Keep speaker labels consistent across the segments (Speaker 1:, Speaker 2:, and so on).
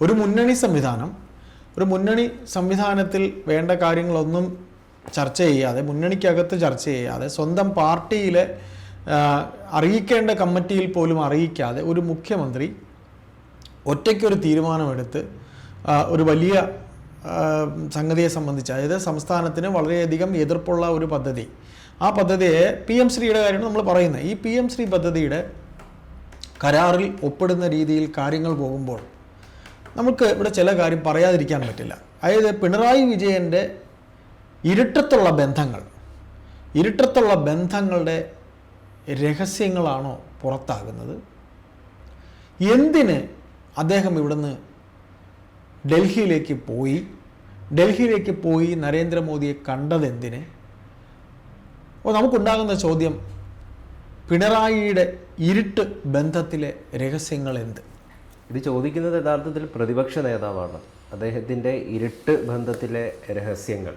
Speaker 1: ഒരു മുന്നണി സംവിധാനം ഒരു മുന്നണി സംവിധാനത്തിൽ വേണ്ട കാര്യങ്ങളൊന്നും ചർച്ച ചെയ്യാതെ മുന്നണിക്കകത്ത് ചർച്ച ചെയ്യാതെ സ്വന്തം പാർട്ടിയിലെ അറിയിക്കേണ്ട കമ്മിറ്റിയിൽ പോലും അറിയിക്കാതെ ഒരു മുഖ്യമന്ത്രി ഒറ്റയ്ക്കൊരു തീരുമാനമെടുത്ത് ഒരു വലിയ സംഗതിയെ സംബന്ധിച്ച് അതായത് സംസ്ഥാനത്തിന് വളരെയധികം എതിർപ്പുള്ള ഒരു പദ്ധതി. ആ പദ്ധതിയെ പി എം ശ്രീയുടെ കാര്യമാണ് നമ്മൾ പറയുന്നത്. ഈ പി എം ശ്രീ പദ്ധതിയുടെ കരാറിൽ ഒപ്പിടുന്ന രീതിയിൽ കാര്യങ്ങൾ പോകുമ്പോൾ നമുക്ക് ഇവിടെ ചില കാര്യം പറയാതിരിക്കാൻ പറ്റില്ല. അതായത് പിണറായി വിജയന്റെ ഇരുട്ടത്തുള്ള ബന്ധങ്ങൾ ഇരുട്ടത്തുള്ള ബന്ധങ്ങളുടെ രഹസ്യങ്ങളാണോ പുറത്താകുന്നത്? എന്തിന് അദ്ദേഹം ഇവിടുന്ന് ഡൽഹിയിലേക്ക് പോയി? ഡൽഹിയിലേക്ക് പോയി നരേന്ദ്രമോദിയെ കണ്ടതെന്തിന്? അപ്പോൾ നമുക്കുണ്ടാകുന്ന ചോദ്യം പിണറായിയുടെ ഇരുട്ട് ബന്ധത്തിലെ രഹസ്യങ്ങൾ എന്ത്
Speaker 2: ഇത് ചോദിക്കുന്നത് യഥാർത്ഥത്തിൽ പ്രതിപക്ഷ നേതാവാണ്. അദ്ദേഹത്തിന്റെ ഇരുട്ട് ബന്ധത്തിലെ രഹസ്യങ്ങൾ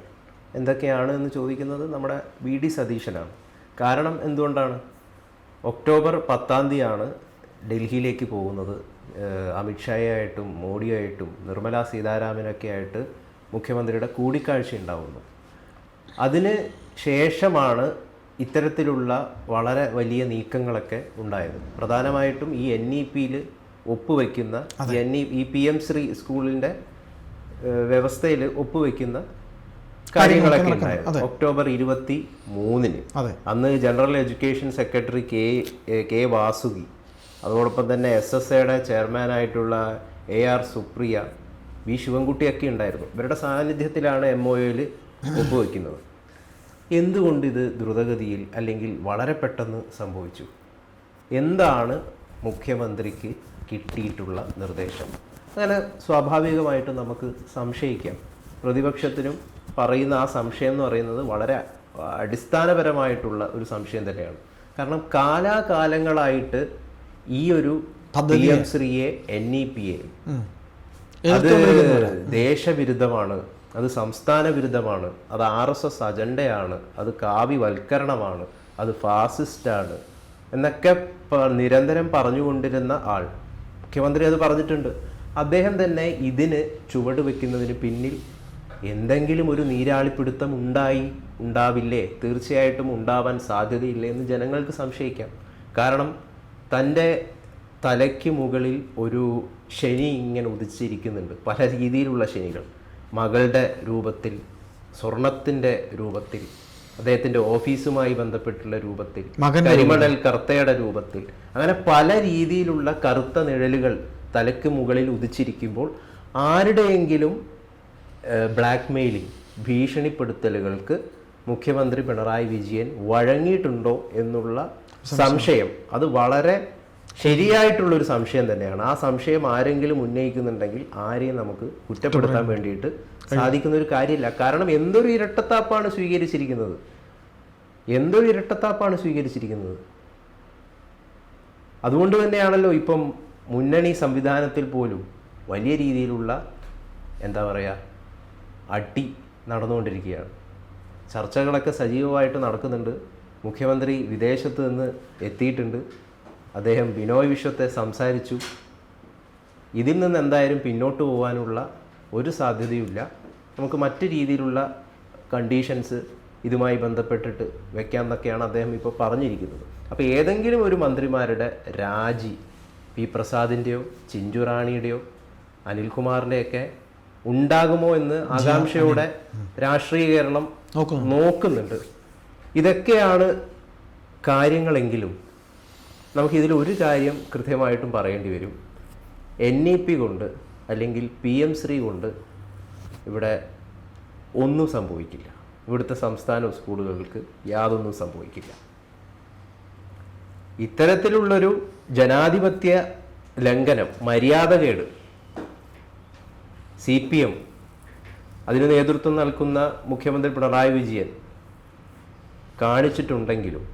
Speaker 2: എന്തൊക്കെയാണ് എന്ന് ചോദിക്കുന്നത് നമ്മുടെ വി ഡി സതീശനാണ്. കാരണം എന്തുകൊണ്ടാണ്? ഒക്ടോബർ പത്താം തീയതിയാണ് ഡൽഹിയിലേക്ക് പോകുന്നത്. അമിത്ഷായായിട്ടും മോഡിയായിട്ടും നിർമ്മല സീതാരാമനൊക്കെ ആയിട്ട് മുഖ്യമന്ത്രിയുടെ കൂടിക്കാഴ്ച ഉണ്ടാവുന്നു. അതിന് ശേഷമാണ് ഇത്തരത്തിലുള്ള വളരെ വലിയ നീക്കങ്ങളൊക്കെ ഉണ്ടായത്. പ്രധാനമായിട്ടും ഈ എൻ ഇ പിയിൽ ഒപ്പുവെക്കുന്ന എൻ ഇ ഈ പി എം ശ്രീ സ്കൂളിന്റെ വ്യവസ്ഥയിൽ ഒപ്പുവെക്കുന്ന കാര്യങ്ങളൊക്കെ ഉണ്ടായിരുന്നു. ഒക്ടോബർ ഇരുപത്തി മൂന്നിന് അന്ന് general education secretary K K Vasuki അതോടൊപ്പം തന്നെ എസ് എസ് എയുടെ ചെയർമാനായിട്ടുള്ള എ ആർ സുപ്രിയ വി ശിവൻകുട്ടിയൊക്കെ ഉണ്ടായിരുന്നു. ഇവരുടെ സാന്നിധ്യത്തിലാണ് എം ഒ എയിൽ ഒപ്പുവെക്കുന്നത്. എന്തുകൊണ്ട് ഇത് ദ്രുതഗതിയിൽ അല്ലെങ്കിൽ വളരെ പെട്ടെന്ന് സംഭവിച്ചു? എന്താണ് മുഖ്യമന്ത്രിക്ക് കിട്ടിയിട്ടുള്ള നിർദ്ദേശം. അങ്ങനെ സ്വാഭാവികമായിട്ടും നമുക്ക് സംശയിക്കാം. പ്രതിപക്ഷത്തിനും പറയുന്ന ആ സംശയം എന്ന് പറയുന്നത് വളരെ അടിസ്ഥാനപരമായിട്ടുള്ള ഒരു സംശയം തന്നെയാണ്. കാരണം കാലാകാലങ്ങളായിട്ട് ഈ ഒരു പി എം ശ്രീയെ എൻ ഇ പി എ അത് ദേശവിരുദ്ധമാണ് അത് സംസ്ഥാന വിരുദ്ധമാണ് അത് ആർ എസ് എസ് അജണ്ടയാണ് അത് കാവ്യവൽക്കരണമാണ് അത് ഫാസിസ്റ്റാണ് എന്നൊക്കെ നിരന്തരം പറഞ്ഞുകൊണ്ടിരുന്ന ആൾ മുഖ്യമന്ത്രി അത് പറഞ്ഞിട്ടുണ്ട്. അദ്ദേഹം തന്നെ ഇതിന് ചുവട് വെക്കുന്നതിന് പിന്നിൽ എന്തെങ്കിലും ഒരു നീരാളിപ്പിടുത്തം ഉണ്ടായി ഉണ്ടാവില്ലേ? തീർച്ചയായിട്ടും ഉണ്ടാവാൻ സാധ്യതയില്ലേ എന്ന് ജനങ്ങൾക്ക് സംശയിക്കാം. കാരണം തന്റെ തലയ്ക്ക് മുകളിൽ ഒരു ശനി ഇങ്ങനെ ഉദിച്ചിരിക്കുന്നുണ്ട്. പല രീതിയിലുള്ള ശനികൾ. മകളുടെ രൂപത്തിൽ സ്വർണത്തിന്റെ രൂപത്തിൽ അദ്ദേഹത്തിന്റെ ഓഫീസുമായി ബന്ധപ്പെട്ടുള്ള രൂപത്തിൽ കരിമണൽ കർത്തയുടെ രൂപത്തിൽ. അങ്ങനെ പല രീതിയിലുള്ള കറുത്ത നിഴലുകൾ തലയ്ക്ക് മുകളിൽ ഉദിച്ചിരിക്കുമ്പോൾ ആരുടെയെങ്കിലും ബ്ലാക്ക് മെയിലിംഗ് ഭീഷണിപ്പെടുത്തലുകൾക്ക് മുഖ്യമന്ത്രി പിണറായി വിജയൻ വഴങ്ങിയിട്ടുണ്ടോ എന്നുള്ള സംശയം. അത് വളരെ ശരിയായിട്ടുള്ള ഒരു സംശയം തന്നെയാണ്. ആ സംശയം ആരെങ്കിലും ഉന്നയിക്കുന്നുണ്ടെങ്കിൽ ആരെയും നമുക്ക് കുറ്റപ്പെടുത്താൻ വേണ്ടിയിട്ട് സാധിക്കുന്ന ഒരു കാര്യമില്ല. കാരണം എന്തൊരു ഇരട്ടത്താപ്പാണ് സ്വീകരിച്ചിരിക്കുന്നത്? എന്തൊരു ഇരട്ടത്താപ്പാണ് സ്വീകരിച്ചിരിക്കുന്നത്? അതുകൊണ്ട് തന്നെയാണല്ലോ ഇപ്പം മുന്നണി സംവിധാനത്തിൽ പോലും വലിയ രീതിയിലുള്ള എന്താ പറയുക അടി നടന്നുകൊണ്ടിരിക്കുകയാണ്. ചർച്ചകളൊക്കെ സജീവമായിട്ട് നടക്കുന്നുണ്ട്. മുഖ്യമന്ത്രി വിദേശത്ത് നിന്ന് എത്തിയിട്ടുണ്ട്. അദ്ദേഹം ബിനോയ് വിശ്വത്തെ സംസാരിച്ചു. ഇതിൽ നിന്ന് എന്തായാലും പിന്നോട്ട് പോകാനുള്ള ഒരു സാധ്യതയുമില്ല. നമുക്ക് മറ്റു രീതിയിലുള്ള കണ്ടീഷൻസ് ഇതുമായി ബന്ധപ്പെട്ടിട്ട് വെക്കാം എന്നൊക്കെയാണ് അദ്ദേഹം ഇപ്പോൾ പറഞ്ഞിരിക്കുന്നത്. അപ്പോൾ ഏതെങ്കിലും ഒരു മന്ത്രിമാരുടെ രാജി പി പ്രസാദിന്റെയോ ചിഞ്ചുറാണിയുടെയോ അനിൽകുമാറിന്റെയൊക്കെ ഉണ്ടാകുമോ എന്ന് ആകാംക്ഷയോടെ രാഷ്ട്രീയ കേരളം നോക്കുന്നുണ്ട്. ഇതൊക്കെയാണ് കാര്യങ്ങളെങ്കിലും നമുക്കിതിൽ ഒരു കാര്യം കൃത്യമായിട്ടും പറയേണ്ടി വരും. എൻ ഇ പി കൊണ്ട് അല്ലെങ്കിൽ പി എം ശ്രീ കൊണ്ട് ഇവിടെ ഒന്നും സംഭവിക്കില്ല. ഇവിടുത്തെ സംസ്ഥാന സ്കൂളുകൾക്ക് യാതൊന്നും സംഭവിക്കില്ല. ഇത്തരത്തിലുള്ളൊരു ജനാധിപത്യ ലംഘനം മര്യാദകേട് സി പി എം അതിന് നേതൃത്വം നൽകുന്ന മുഖ്യമന്ത്രി പിണറായി വിജയൻ കാണിച്ചിട്ടുണ്ടെങ്കിലും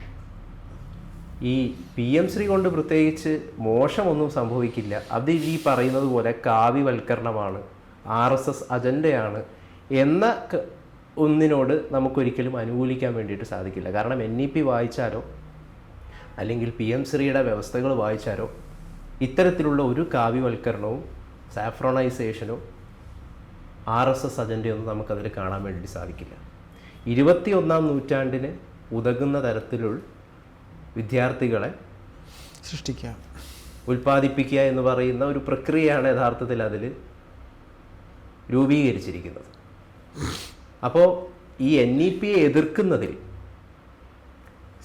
Speaker 2: ഈ പി എം ശ്രീ കൊണ്ട് പ്രത്യേകിച്ച് മോശമൊന്നും സംഭവിക്കില്ല. അത് ഈ പറയുന്നത് പോലെ കാവ്യവൽക്കരണമാണ് ആർ എസ് എസ് അജണ്ടയാണ് എന്ന ഒന്നിനോട് നമുക്കൊരിക്കലും അനുകൂലിക്കാൻ വേണ്ടിയിട്ട് സാധിക്കില്ല. കാരണം എൻ ഇ പി വായിച്ചാലോ അല്ലെങ്കിൽ പി എം ശ്രീയുടെ വ്യവസ്ഥകൾ വായിച്ചാലോ ഇത്തരത്തിലുള്ള ഒരു കാവ്യവൽക്കരണവും സാഫ്രോണൈസേഷനോ ആർ എസ് എസ് അജണ്ടയൊന്നും നമുക്കതിൽ കാണാൻ വേണ്ടി സാധിക്കില്ല. ഇരുപത്തി ഒന്നാം നൂറ്റാണ്ടിന് ഉതകുന്ന തരത്തിലുള്ള വിദ്യാർത്ഥികളെ
Speaker 1: സൃഷ്ടിക്കുക.
Speaker 2: ഉൽപ്പാദിപ്പിക്കുക എന്ന് പറയുന്ന ഒരു പ്രക്രിയയാണ് യഥാർത്ഥത്തിൽ അതിൽ രൂപീകരിച്ചിരിക്കുന്നത്. അപ്പോൾ ഈ എൻ ഇ പിയെ എതിർക്കുന്നതിൽ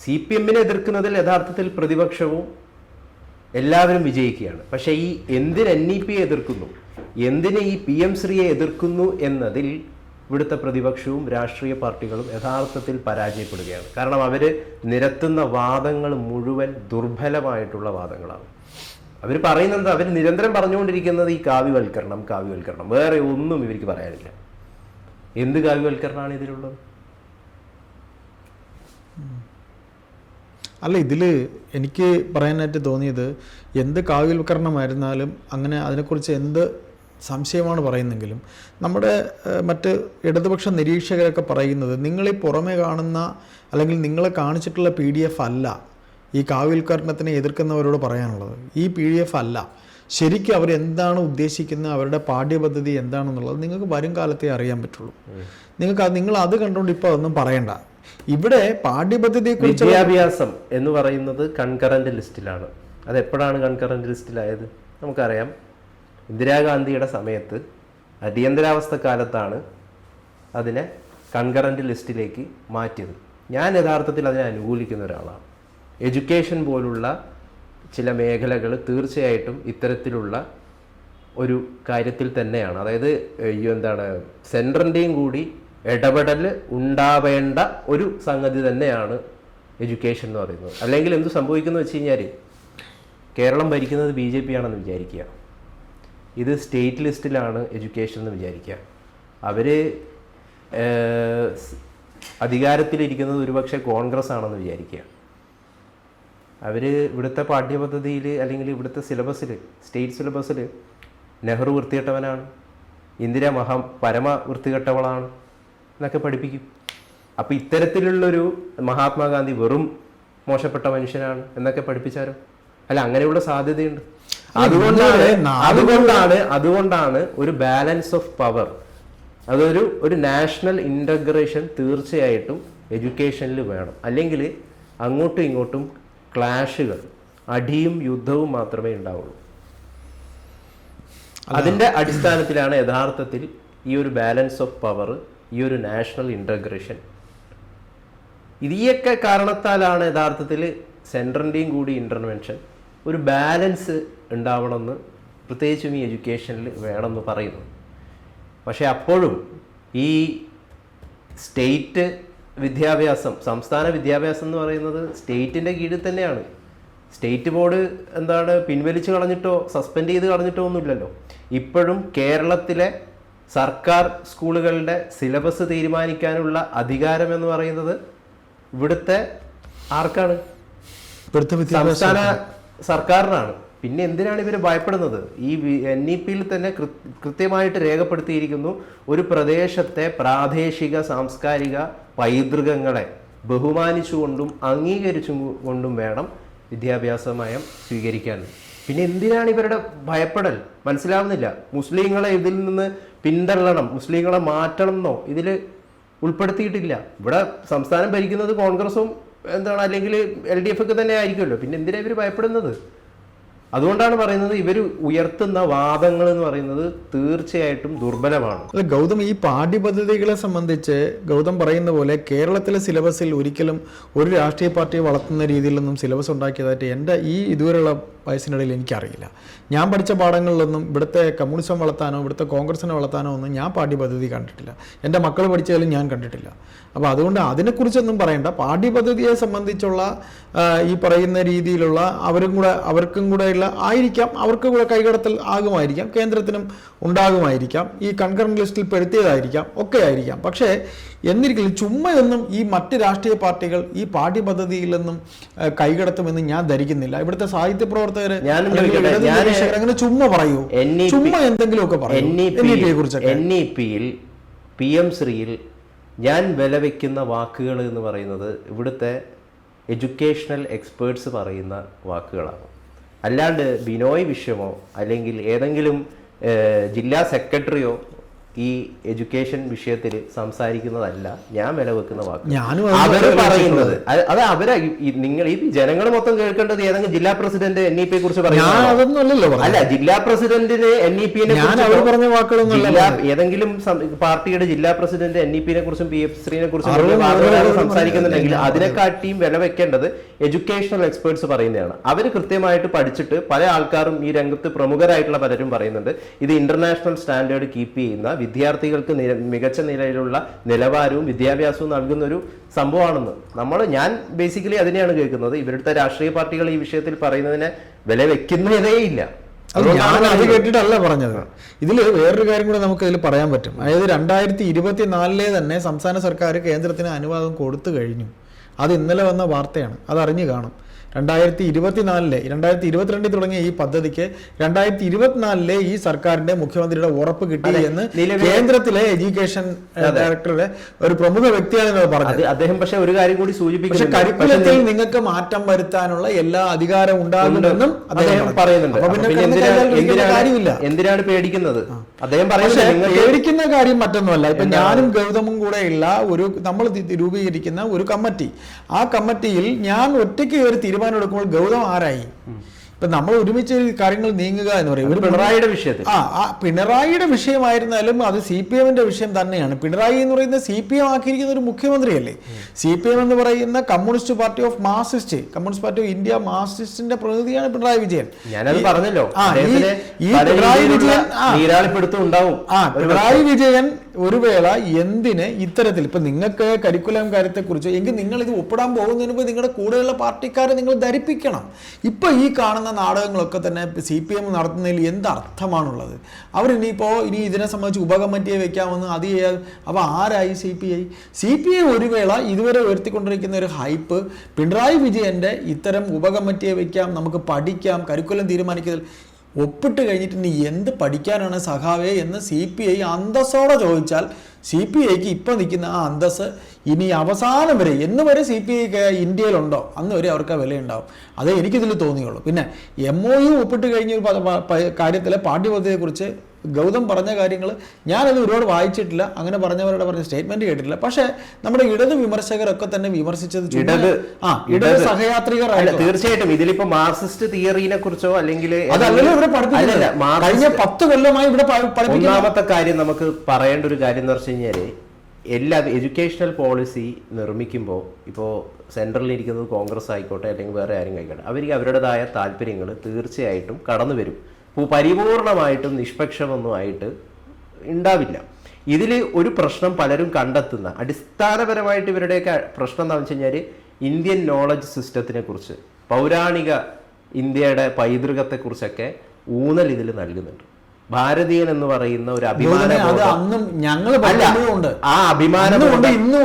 Speaker 2: സി പി എമ്മിനെ എതിർക്കുന്നതിൽ യഥാർത്ഥത്തിൽ പ്രതിപക്ഷവും എല്ലാവരും വിജയിക്കുകയാണ്. പക്ഷേ ഈ എന്തിന് എൻ ഇ പിയെ എതിർക്കുന്നു? എന്തിന് ഈ പി എം ശ്രീയെ എതിർക്കുന്നു എന്നതിൽ ഇവിടുത്തെ പ്രതിപക്ഷവും രാഷ്ട്രീയ പാർട്ടികളും യഥാർത്ഥത്തിൽ പരാജയപ്പെടുകയാണ്. കാരണം അവർ നിരത്തുന്ന വാദങ്ങൾ മുഴുവൻ ദുർബലമായിട്ടുള്ള വാദങ്ങളാണ്. അവർ പറയുന്നത് അവർ നിരന്തരം പറഞ്ഞുകൊണ്ടിരിക്കുന്നത് ഈ കാവ്യവൽക്കരണം കാവ്യവൽക്കരണം. വേറെ ഒന്നും ഇവർക്ക് പറയാനില്ല. എന്ത് കാവ്യവൽക്കരണമാണ് ഇതിലുള്ളത്?
Speaker 1: അല്ല ഇതിൽ എനിക്ക് പറയാനായിട്ട് തോന്നിയത് എന്ത് കാവ്യവൽക്കരണമായിരുന്നാലും അങ്ങനെ അതിനെക്കുറിച്ച് എന്ത് സംശയമാണ് പറയുന്നെങ്കിലും നമ്മുടെ മറ്റ് ഇടതുപക്ഷ നിരീക്ഷകരൊക്കെ പറയുന്നത് നിങ്ങളീ പുറമെ കാണുന്ന അല്ലെങ്കിൽ നിങ്ങളെ കാണിച്ചിട്ടുള്ള പി ഡി എഫ് അല്ല ഈ കാവ്യവൽക്കരണത്തിനെ എതിർക്കുന്നവരോട് പറയാനുള്ളത്. ഈ പി ഡി എഫ് അല്ല. ശരിക്കും അവരെന്താണ് ഉദ്ദേശിക്കുന്നത് അവരുടെ പാഠ്യപദ്ധതി എന്താണെന്നുള്ളത് നിങ്ങൾക്ക് വരും കാലത്തെ അറിയാൻ പറ്റുള്ളൂ. നിങ്ങൾക്ക് നിങ്ങൾ അത് കണ്ടുകൊണ്ട് ഇപ്പോൾ ഒന്നും പറയണ്ട. ഇവിടെ പാഠ്യപദ്ധതിയെക്കുറിച്ച്
Speaker 2: വിദ്യാഭ്യാസം എന്ന് പറയുന്നത് കൺകറന്റ് ലിസ്റ്റിലാണ്. അത് എപ്പോഴാണ് കൺകറന്റ് ലിസ്റ്റിലായത്? നമുക്കറിയാം. ഇന്ദിരാഗാന്ധിയുടെ സമയത്ത് അടിയന്തരാവസ്ഥ കാലത്താണ് അതിനെ കൺകറന്റ് ലിസ്റ്റിലേക്ക് മാറ്റിയത്. ഞാൻ യഥാർത്ഥത്തിൽ അതിനെ അനുകൂലിക്കുന്ന ഒരാളാണ്. എഡ്യൂക്കേഷൻ പോലുള്ള ചില മേഖലകൾ തീർച്ചയായിട്ടും ഇത്തരത്തിലുള്ള ഒരു കാര്യത്തിൽ തന്നെയാണ്. അതായത് എന്താണ് സെന്ററിന്റെയും കൂടി ഇടപെടൽ ഉണ്ടാവേണ്ട ഒരു സംഗതി തന്നെയാണ് എഡ്യൂക്കേഷൻ എന്ന് പറയുന്നത്. അല്ലെങ്കിൽ എന്ത് സംഭവിക്കുന്നു വെച്ച് കഴിഞ്ഞാൽ കേരളം ഭരിക്കുന്നത് ബി ജെ പി ആണെന്ന് വിചാരിക്കുക. ഇത് സ്റ്റേറ്റ് ലിസ്റ്റിലാണ് എഡ്യൂക്കേഷൻ എന്ന് വിചാരിക്കുക. അവർ അധികാരത്തിലിരിക്കുന്നത് ഒരുപക്ഷെ കോൺഗ്രസ് ആണെന്ന് വിചാരിക്കുക. അവർ ഇവിടുത്തെ പാഠ്യപദ്ധതിയിൽ അല്ലെങ്കിൽ ഇവിടുത്തെ സിലബസിൽ സ്റ്റേറ്റ് സിലബസിൽ നെഹ്റു വൃത്തികെട്ടവനാണ് ഇന്ദിര മഹാ പരമ വൃത്തികെട്ടവളാണ് എന്നൊക്കെ പഠിപ്പിക്കും. അപ്പോൾ ഇത്തരത്തിലുള്ളൊരു മഹാത്മാഗാന്ധി വെറും മോശപ്പെട്ട മനുഷ്യനാണ് എന്നൊക്കെ പഠിപ്പിച്ചാരോ അല്ല അങ്ങനെയുള്ള സാധ്യതയുണ്ട്. അതുകൊണ്ടാണ് അതുകൊണ്ടാണ് അതുകൊണ്ടാണ് ഒരു ബാലൻസ് ഓഫ് പവർ അതൊരു ഒരു നാഷണൽ ഇന്റഗ്രേഷൻ തീർച്ചയായിട്ടും എഡ്യൂക്കേഷനിൽ വേണം. അല്ലെങ്കിൽ അങ്ങോട്ടും ഇങ്ങോട്ടും ക്ലാഷുകൾ അടിയും യുദ്ധവും മാത്രമേ ഉണ്ടാവുള്ളൂ. അതിന്റെ അടിസ്ഥാനത്തിലാണ് യഥാർത്ഥത്തിൽ ഈ ഒരു ബാലൻസ് ഓഫ് പവർ ഈ ഒരു നാഷണൽ ഇന്റഗ്രേഷൻ ഇതിയൊക്കെ കാരണത്താലാണ് യഥാർത്ഥത്തിൽ സെൻട്രലിന്റെയും കൂടി ഇന്റർവെൻഷൻ ഒരു ബാലൻസ് ഉണ്ടാവണമെന്ന് പ്രത്യേകിച്ചും ഈ എഡ്യൂക്കേഷനിൽ വേണമെന്ന് പറയുന്നു. പക്ഷേ അപ്പോഴും ഈ സ്റ്റേറ്റ് വിദ്യാഭ്യാസം സംസ്ഥാന വിദ്യാഭ്യാസം എന്ന് പറയുന്നത് സ്റ്റേറ്റിന്റെ കീഴിൽ തന്നെയാണ്. സ്റ്റേറ്റ് ബോർഡ് എന്താണ് പിൻവലിച്ച് കളഞ്ഞിട്ടോ സസ്പെൻഡ് ചെയ്ത് കളഞ്ഞിട്ടോ ഒന്നുമില്ലല്ലോ. ഇപ്പോഴും കേരളത്തിലെ സർക്കാർ സ്കൂളുകളുടെ സിലബസ് തീരുമാനിക്കാനുള്ള അധികാരം എന്ന് പറയുന്നത് ഇവിടുത്തെ ആർക്കാണ്? സംസ്ഥാന സർക്കാരിനാണ്. പിന്നെ എന്തിനാണ് ഇവർ ഭയപ്പെടുന്നത്? ഈ എൻ ഇ പിയിൽ തന്നെ കൃത്യമായിട്ട് രേഖപ്പെടുത്തിയിരിക്കുന്നു ഒരു പ്രദേശത്തെ പ്രാദേശിക സാംസ്കാരിക പൈതൃകങ്ങളെ ബഹുമാനിച്ചുകൊണ്ടും അംഗീകരിച്ചു കൊണ്ടും വേണം വിദ്യാഭ്യാസ നയം സ്വീകരിക്കാൻ. പിന്നെ എന്തിനാണ് ഇവരുടെ ഭയപ്പെടൽ? മനസ്സിലാവുന്നില്ല. മുസ്ലിങ്ങളെ ഇതിൽ നിന്ന് പിന്തള്ളണം മുസ്ലിങ്ങളെ മാറ്റണം എന്നോ ഇതിൽ ഉൾപ്പെടുത്തിയിട്ടില്ല. ഇവിടെ സംസ്ഥാനം ഭരിക്കുന്നത് കോൺഗ്രസും എന്താണ് അല്ലെങ്കിൽ എൽ ഡി എഫ് ഒക്കെ തന്നെ ആയിരിക്കുമല്ലോ. പിന്നെ എന്തിനാ ഇവർ ഭയപ്പെടുന്നത്? അതുകൊണ്ടാണ് പറയുന്നത് ഇവർ ഉയർത്തുന്ന വാദങ്ങൾ എന്ന് പറയുന്നത് തീർച്ചയായിട്ടും ദുർബലമാണ്.
Speaker 1: അല്ല ഗൗതം ഈ പാഠ്യപദ്ധതികളെ സംബന്ധിച്ച് ഗൗതം പറയുന്ന പോലെ കേരളത്തിലെ സിലബസിൽ ഒരിക്കലും ഒരു രാഷ്ട്രീയ പാർട്ടിയെ വളർത്തുന്ന രീതിയിലൊന്നും സിലബസ് ഉണ്ടാക്കിയതായിട്ട് എന്റെ ഈ ഇതുവരെയുള്ള വയസ്സിനിടയിൽ എനിക്കറിയില്ല. ഞാൻ പഠിച്ച പാഠങ്ങളിലൊന്നും ഇവിടുത്തെ കമ്മ്യൂണിസം വളർത്താനോ ഇവിടുത്തെ കോൺഗ്രസിനെ വളർത്താനോ ഒന്നും ഞാൻ പാഠ്യപദ്ധതി കണ്ടിട്ടില്ല. എന്റെ മക്കൾ പഠിച്ചാലും ഞാൻ കണ്ടിട്ടില്ല. അപ്പോൾ അതുകൊണ്ട് അതിനെക്കുറിച്ചൊന്നും പറയണ്ട. പാഠ്യപദ്ധതിയെ സംബന്ധിച്ചുള്ള ഈ പറയുന്ന രീതിയിലുള്ള അവരും കൂടെ അവർക്കും കൂടെ ഉള്ള ആയിരിക്കാം. അവർക്ക് കൂടെ കൈകടത്തൽ ആകുമായിരിക്കാം. കേന്ദ്രത്തിനും ഉണ്ടാകുമായിരിക്കാം. ഈ കൺകറന്റ് ലിസ്റ്റിൽ പെടുത്തിയതായിരിക്കാം. ഒക്കെ ആയിരിക്കാം. പക്ഷേ എന്നിരിക്കലും ചുമ്മയൊന്നും ഈ മറ്റ് രാഷ്ട്രീയ പാർട്ടികൾ ഈ പാഠ്യപദ്ധതിയിൽ നിന്നും കൈകടത്തുമെന്ന് ഞാൻ ധരിക്കുന്നില്ല. ഇവിടുത്തെ സാഹിത്യ
Speaker 2: ഞാൻ
Speaker 1: അങ്ങനെ ചുമ്മാ പറയൂ.
Speaker 2: NEP
Speaker 1: ചുമ്മാ എന്തെങ്കിലുമൊക്കെ
Speaker 2: എൻ ഇ പിയിൽ പി എം ശ്രീയിൽ ഞാൻ വില വയ്ക്കുന്ന വാക്കുകൾ എന്ന് പറയുന്നത് ഇവിടുത്തെ എഡ്യൂക്കേഷണൽ എക്സ്പേർട്സ് പറയുന്ന വാക്കുകളാണ്. അല്ലാണ്ട് ബിനോയ് വിഷയമോ അല്ലെങ്കിൽ ഏതെങ്കിലും ജില്ലാ സെക്രട്ടറിയോ ഈ എഡ്യൂക്കേഷൻ വിഷയത്തിൽ സംസാരിക്കുന്നതല്ല ഞാൻ വില വെക്കുന്ന വാക്ക്
Speaker 1: അവർ
Speaker 2: പറയുന്നത്. അത് അവരെ നിങ്ങൾ ഈ ജനങ്ങൾ മൊത്തം കേൾക്കേണ്ടത് ഏതെങ്കിലും ജില്ലാ പ്രസിഡന്റ് എൻ ഇ പിയെ കുറിച്ച് പറയുന്നത് അല്ല ജില്ലാ പ്രസിഡന്റിന് എൻ ഇ
Speaker 1: പി പറഞ്ഞ വാക്കുകളൊന്നും
Speaker 2: ഏതെങ്കിലും പാർട്ടിയുടെ ജില്ലാ പ്രസിഡന്റ് എൻ ഇ പിനെ കുറിച്ചും പി എഫ് ശ്രീനെ കുറിച്ചും സംസാരിക്കുന്നുണ്ടെങ്കിൽ അതിനെക്കാട്ടിയും വില വെക്കേണ്ടത് എഡ്യൂക്കേഷണൽ എക്സ്പേർട്സ് പറയുന്നതാണ്. അവർ കൃത്യമായിട്ട് പഠിച്ചിട്ട് പല ആൾക്കാരും ഈ രംഗത്ത് പ്രമുഖരായിട്ടുള്ള പലരും പറയുന്നുണ്ട്. ഇത് ഇന്റർനാഷണൽ സ്റ്റാൻഡേർഡ് കീപ്പ് ചെയ്യുന്ന വിദ്യാർത്ഥികൾക്ക് നില മികച്ച നിലയിലുള്ള നിലവാരവും വിദ്യാഭ്യാസവും നൽകുന്ന ഒരു സംഭവമാണെന്ന്. നമ്മൾ ഞാൻ ബേസിക്കലി അതിനെയാണ് കേൾക്കുന്നത്. ഇവരുടെ രാഷ്ട്രീയ പാർട്ടികൾ ഈ വിഷയത്തിൽ പറയുന്നതിനെ വില വെക്കുന്നതേ ഇല്ല.
Speaker 1: അത് ഞാൻ അത് കേട്ടിട്ടല്ല പറഞ്ഞത്. ഇതിൽ വേറൊരു കാര്യം കൂടെ നമുക്ക് ഇതിൽ പറയാൻ പറ്റും. അതായത് രണ്ടായിരത്തി ഇരുപത്തി നാലിലെ തന്നെ സംസ്ഥാന സർക്കാർ കേന്ദ്രത്തിന് അനുവാദം കൊടുത്തു കഴിഞ്ഞു. അത് ഇന്നലെ വന്ന വാർത്തയാണ്. അത് അറിഞ്ഞു കാണും. രണ്ടായിരത്തി ഇരുപത്തിനാലിലെ രണ്ടായിരത്തി ഇരുപത്തിരണ്ടിൽ തുടങ്ങിയ ഈ പദ്ധതിക്ക് രണ്ടായിരത്തി ഇരുപത്തിനാലിലെ ഈ സർക്കാരിന്റെ മുഖ്യമന്ത്രിയുടെ ഉറപ്പ് കിട്ടി എന്ന് കേന്ദ്രത്തിലെ എഡ്യൂക്കേഷൻ ഡയറക്ടറുടെ ഒരു പ്രമുഖ വ്യക്തിയാണ് പറഞ്ഞത്.
Speaker 2: അദ്ദേഹം പക്ഷെ ഒരു കാര്യം കൂടി
Speaker 1: പക്ഷെ
Speaker 2: സൂചിപ്പിക്കുന്നുണ്ട്.
Speaker 1: കരിക്കുലത്തിൽ നിങ്ങൾക്ക് മാറ്റം വരുത്താനുള്ള എല്ലാ അധികാരം ഉണ്ടാകുമെന്നും
Speaker 2: അദ്ദേഹം പറയുന്നുണ്ട്. എന്തിനാണ് പേടിക്കുന്നത്? അദ്ദേഹം
Speaker 1: പക്ഷെ
Speaker 2: പറയുന്നത്
Speaker 1: പേടിക്കുന്ന കാര്യം മറ്റൊന്നുമല്ല. ഇപ്പൊ ഞാനും ഗൗതമും കൂടെ ഉള്ള ഒരു നമ്മൾ രൂപീകരിക്കുന്ന ഒരു കമ്മിറ്റി. ആ കമ്മിറ്റിയിൽ ഞാൻ ഒറ്റയ്ക്ക് ഒരു തീരുമാനം എടുക്കുമ്പോൾ ഗൗതം ആരായി? ഇപ്പൊ നമ്മൾ ഒരുമിച്ച് കാര്യങ്ങൾ നീങ്ങുക എന്ന് പറയും.
Speaker 2: പിണറായിയുടെ വിഷയത്തിൽ.
Speaker 1: ആ ആ പിണറായിയുടെ വിഷയമായിരുന്നാലും അത് സി പി എമ്മിന്റെ വിഷയം തന്നെയാണ്. പിണറായി എന്ന് പറയുന്ന സി പി എം ആക്കിയിരിക്കുന്ന ഒരു മുഖ്യമന്ത്രിയല്ലേ? സി പി എം എന്ന് പറയുന്ന communist party of marxist communist party of India മാർസിസ്റ്റിന്റെ പ്രതിനിധിയാണ് പിണറായി വിജയൻ.
Speaker 2: ഞാനത് പറഞ്ഞല്ലോ.
Speaker 1: ഈ- പിണറായി വിജയൻ
Speaker 2: ഉണ്ടാവും.
Speaker 1: ആ പിണറായി വിജയൻ ഒരു വേള എന്തിന് ഇത്തരത്തിൽ ഇപ്പൊ നിങ്ങൾക്ക് കരിക്കുലം കാര്യത്തെക്കുറിച്ച് എങ്കിൽ നിങ്ങൾ ഇത് ഒപ്പിടാൻ പോകുന്നതിന് മുമ്പ് നിങ്ങളുടെ കൂടെയുള്ള പാർട്ടിക്കാരെ നിങ്ങൾ ധരിപ്പിക്കണം. ഇപ്പൊ ഈ കാണുന്ന നാടകങ്ങളൊക്കെ തന്നെ സി പി എം നടത്തുന്നതിൽ എന്ത് അർത്ഥമാണുള്ളത് അവരിനിയിപ്പോൾ ഇനി ഇതിനെ സംബന്ധിച്ച് ഉപകമ്മിറ്റിയെ വെക്കാമെന്ന് അത് ചെയ്യാൻ അപ്പോൾ ആരായി C P I? C P I ഒരു വേള ഇതുവരെ ഉയർത്തിക്കൊണ്ടിരിക്കുന്ന ഒരു ഹൈപ്പ്. പിണറായി വിജയന്റെ ഇത്തരം ഉപകമ്മിറ്റിയെ വെക്കാം നമുക്ക് പഠിക്കാം കരിക്കുലം തീരുമാനിക്കുന്നതിൽ ഒപ്പിട്ട് കഴിഞ്ഞിട്ട് ഇനി എന്ത് പഠിക്കാനാണ് സഖാവേ എന്ന് സി പി ഐ അന്തസ്സോടെ ചോദിച്ചാൽ സി പി ഐക്ക് ഇപ്പം നിൽക്കുന്ന ആ അന്തസ് ഇനി അവസാനം വരെ എന്ന് വരെ സി പി ഐ ഇന്ത്യയിലുണ്ടോ? അന്ന് വരെ അവർക്ക് വിലയുണ്ടാവും. അതേ എനിക്കിതിൽ തോന്നിയുള്ളൂ. പിന്നെ എം ഒ യു ഒപ്പിട്ട് കഴിഞ്ഞ ഒരു കാര്യത്തിലെ പാഠ്യപദ്ധതിയെക്കുറിച്ച് ഗൗതം പറഞ്ഞ കാര്യങ്ങൾ ഞാനത് ഒരുപാട് വായിച്ചിട്ടില്ല. അങ്ങനെ പറഞ്ഞവരുടെ പറഞ്ഞ സ്റ്റേറ്റ്മെന്റ് കേട്ടിട്ടില്ല. പക്ഷേ നമ്മുടെ ഇടത് വിമർശകരൊക്കെ തന്നെ വിമർശിച്ചത്
Speaker 2: ഇടത്
Speaker 1: ആ ഇടത് സഹയാത്രികർ
Speaker 2: തീർച്ചയായിട്ടും. ഇതിലിപ്പോ മാർക്സിസ്റ്റ് തിയറിനെ കുറിച്ചോ അല്ലെങ്കിൽ
Speaker 1: അതല്ലല്ലോ ഇവിടെ പഠിപ്പിക്കുന്നത് കഴിഞ്ഞ പത്ത് കൊല്ലമായി ഇവിടെ
Speaker 2: ഒന്നാമത്തെ കാര്യം നമുക്ക് പറയേണ്ട ഒരു കാര്യം എന്ന് വെച്ച് കഴിഞ്ഞാൽ എല്ലാ എഡ്യൂക്കേഷണൽ പോളിസി നിർമ്മിക്കുമ്പോൾ ഇപ്പോൾ സെൻട്രലിൽ ഇരിക്കുന്നത് കോൺഗ്രസ് ആയിക്കോട്ടെ അല്ലെങ്കിൽ വേറെ ആരും ആയിക്കോട്ടെ അവർക്ക് അവരുടേതായ താല്പര്യങ്ങൾ തീർച്ചയായിട്ടും കടന്നു വരും പരിപൂർണമായിട്ടും നിഷ്പക്ഷമൊന്നും ആയിട്ട് ഉണ്ടാവില്ല. ഇതിൽ ഒരു പ്രശ്നം പലരും കണ്ടെത്തുന്ന അടിസ്ഥാനപരമായിട്ട് ഇവരുടെയൊക്കെ പ്രശ്നം എന്താണെന്ന് വെച്ച് ഇന്ത്യൻ നോളജ് സിസ്റ്റത്തിനെ കുറിച്ച് പൗരാണിക ഇന്ത്യയുടെ പൈതൃകത്തെക്കുറിച്ചൊക്കെ ഊന്നൽ ഇതിൽ നൽകുന്നുണ്ട്. ഭാരതീയൻ എന്ന് പറയുന്ന ഒരു അഭിമാന ആ അഭിമാന.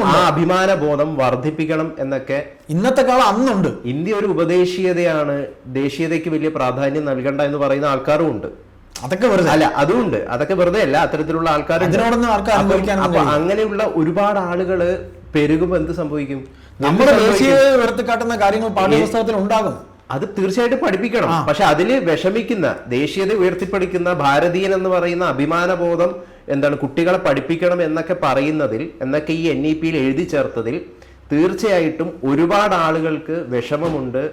Speaker 2: ആ അഭിമാന ബോധം വർദ്ധിപ്പിക്കണം എന്നൊക്കെ
Speaker 1: ഇന്നത്തെ കാലം അന്നുണ്ട്.
Speaker 2: ഇന്ത്യ ഒരു ഉപദേശീയതയാണ് ദേശീയതയ്ക്ക് വലിയ പ്രാധാന്യം നൽകണ്ട എന്ന് പറയുന്ന ആൾക്കാരും ഉണ്ട്.
Speaker 1: അതൊക്കെ വെറുതെ.
Speaker 2: അല്ല അതുകൊണ്ട് അതൊക്കെ വെറുതെ അല്ല അത്തരത്തിലുള്ള
Speaker 1: ആൾക്കാർ
Speaker 2: അപ്പം- അങ്ങനെയുള്ള ഒരുപാട് ആളുകൾ പെരുകുമ്പോ എന്ത് സംഭവിക്കും?
Speaker 1: നമ്മുടെ
Speaker 2: സംഭവിക്കും?
Speaker 1: ദേശീയ ഉയർത്തിക്കാട്ടുന്ന കാര്യങ്ങൾ പാഠ്യപുസ്തകത്തിൽ ഉണ്ടാകും.
Speaker 2: അത് തീർച്ചയായിട്ടും പഠിപ്പിക്കണം. പക്ഷെ അതിൽ വിഷമിക്കുന്ന ദേശീയത ഉയർത്തിപ്പടിക്കുന്ന ഭാരതീയൻ എന്ന് പറയുന്ന അഭിമാനബോധം എന്താണ് കുട്ടികളെ പഠിപ്പിക്കണം എന്നൊക്കെ പറയുന്നതിൽ എന്നൊക്കെ ഈ എൻ ഇ പിയിൽ എഴുതി ചേർത്തതിൽ തീർച്ചയായിട്ടും ഒരുപാട് ആളുകൾക്ക് വിഷമമുണ്ട്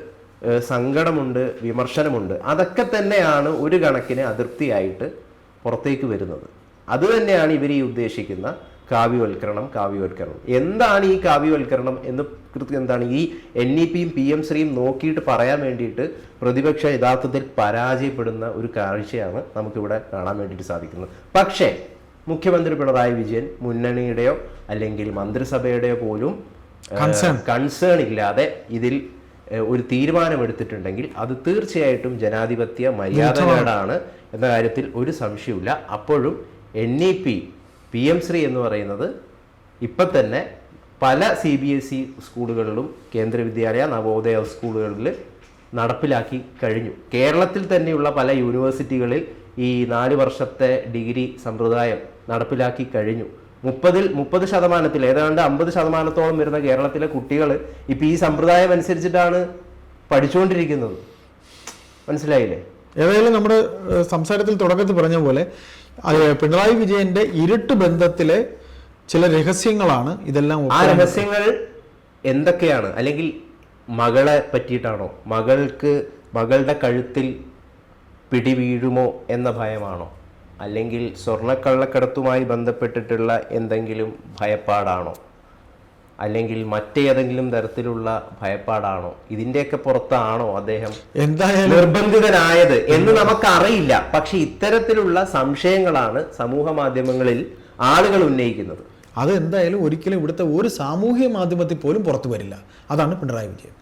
Speaker 2: സങ്കടമുണ്ട് വിമർശനമുണ്ട്. അതൊക്കെ തന്നെയാണ് ഒരു കണക്കിന് അതിർത്തിയായിട്ട് പുറത്തേക്ക് വരുന്നത്. അത് തന്നെയാണ് ഇവർ ഈ ഉദ്ദേശിക്കുന്ന കാവ്യവൽക്കരണം കാവ്യവൽക്കരണം. എന്താണ് ഈ കാവ്യവൽക്കരണം എന്ന് കൃത്യം എന്താണ്? ഈ എൻ ഇ പിയും പി എം ശ്രീയും നോക്കിയിട്ട് പറയാൻ വേണ്ടിയിട്ട് പ്രതിപക്ഷ യഥാർത്ഥത്തിൽ പരാജയപ്പെടുന്ന ഒരു കാഴ്ചയാണ് നമുക്കിവിടെ കാണാൻ വേണ്ടിയിട്ട് സാധിക്കുന്നത്. പക്ഷേ മുഖ്യമന്ത്രി പിണറായി വിജയൻ മുന്നണിയുടെയോ അല്ലെങ്കിൽ മന്ത്രിസഭയുടെയോ പോലും കൺസേൺ ഇല്ലാതെ ഇതിൽ ഒരു തീരുമാനമെടുത്തിട്ടുണ്ടെങ്കിൽ അത് തീർച്ചയായിട്ടും ജനാധിപത്യ മര്യാദകളാണ് എന്ന കാര്യത്തിൽ ഒരു സംശയവുമില്ല. അപ്പോഴും N E P P M Shri എന്ന് പറയുന്നത് ഇപ്പം തന്നെ പല സി ബി എസ് ഇ സ്കൂളുകളിലും കേന്ദ്ര വിദ്യാലയ നവോദയ സ്കൂളുകളിൽ നടപ്പിലാക്കി കഴിഞ്ഞു. കേരളത്തിൽ തന്നെയുള്ള പല യൂണിവേഴ്സിറ്റികളിൽ ഈ നാല് വർഷത്തെ ഡിഗ്രി സമ്പ്രദായം നടപ്പിലാക്കി കഴിഞ്ഞു. മുപ്പതിൽ മുപ്പത് ശതമാനത്തിൽ ഏതാണ്ട് അമ്പത് ശതമാനത്തോളം വരുന്ന കേരളത്തിലെ കുട്ടികൾ ഇപ്പം ഈ സമ്പ്രദായം അനുസരിച്ചിട്ടാണ് പഠിച്ചുകൊണ്ടിരിക്കുന്നത് മനസ്സിലായില്ലേ?
Speaker 1: ഏതായാലും നമ്മുടെ സംസാരത്തിൽ തുടക്കത്തിൽ പറഞ്ഞ പോലെ പിണറായി വിജയന്റെ ഇരുട്ട് ബന്ധത്തിലെ ചില രഹസ്യങ്ങളാണ് ഇതെല്ലാം
Speaker 2: ആ രഹസ്യങ്ങൾ എന്തൊക്കെയാണ്? അല്ലെങ്കിൽ മകളെ പറ്റിയിട്ടാണോ? മകൾക്ക് മകളുടെ കഴുത്തിൽ പിടി വീഴുമോ എന്ന ഭയമാണോ? അല്ലെങ്കിൽ സ്വർണക്കള്ളക്കടത്തുമായി ബന്ധപ്പെട്ടിട്ടുള്ള എന്തെങ്കിലും ഭയപ്പാടാണോ? അല്ലെങ്കിൽ മറ്റേതെങ്കിലും തരത്തിലുള്ള ഭയപ്പാടാണോ? ഇതിന്റെയൊക്കെ പുറത്താണോ അദ്ദേഹം
Speaker 1: എന്തായാലും
Speaker 2: നിർബന്ധിതനായത് എന്ന് നമുക്കറിയില്ല. പക്ഷെ ഇത്തരത്തിലുള്ള സംശയങ്ങളാണ് സമൂഹ മാധ്യമങ്ങളിൽ ആളുകൾ ഉന്നയിക്കുന്നത്.
Speaker 1: അത് എന്തായാലും ഒരിക്കലും ഇവിടുത്തെ ഒരു സാമൂഹ്യ മാധ്യമത്തിൽ പോലും പുറത്തു വരില്ല. അതാണ് പിണറായി വിജയൻ.